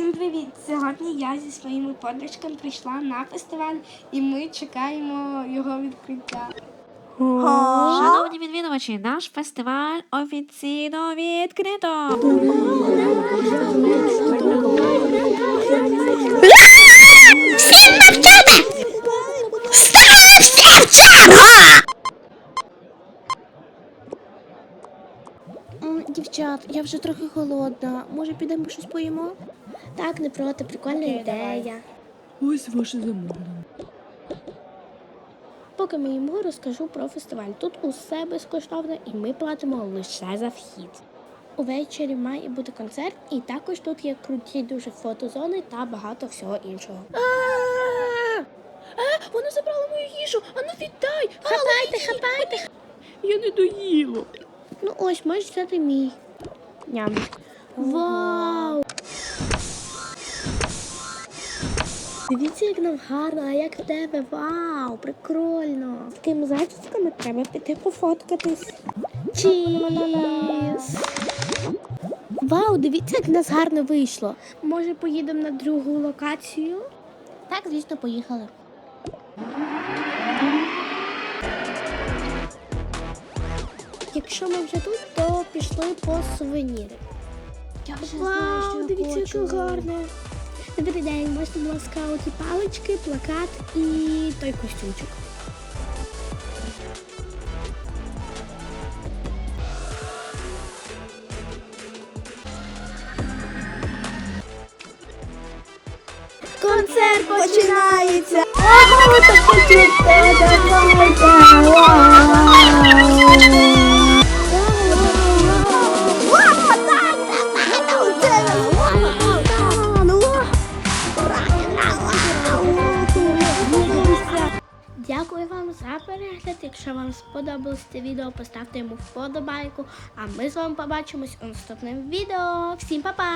Всім привіт! Сьогодні я зі своїми подружками прийшла на фестиваль і ми чекаємо його відкриття. Шановні відвідувачі, наш фестиваль офіційно відкрито. Дівчат, я вже трохи голодна. Може, підемо щось поїмо? Так, не проти, прикольна ідея. Ось ваше замовлення. Поки ми їмо, розкажу про фестиваль. Тут усе безкоштовно і ми платимо лише за вхід. Увечері має бути концерт, і також тут є круті дуже фотозони та багато всього іншого. А, Воно забрало мою їжу! Ану віддай! Хапайте, хапайте! Я не доїла. Ну ось, можеш взяти мій. Ням. Вау! Дивіться, як нам гарно, а як в тебе. Вау, прикольно. З тим зачісками треба піти пофоткатись. Чіз! Вау, дивіться, як в нас гарно вийшло. Може, поїдемо на другу локацію? Так, звісно, поїхали. Якщо ми вже тут, то пішли по сувеніри. Я вже Вау, дивіться, яке гарне. Добрий день, можете, будь ласка, оті палички, плакат і той костюмчик. Концерт починається! Дякую вам за перегляд. Якщо вам сподобалось це відео, поставте йому вподобайку. А ми з вами побачимось у наступному відео. Всім па-па!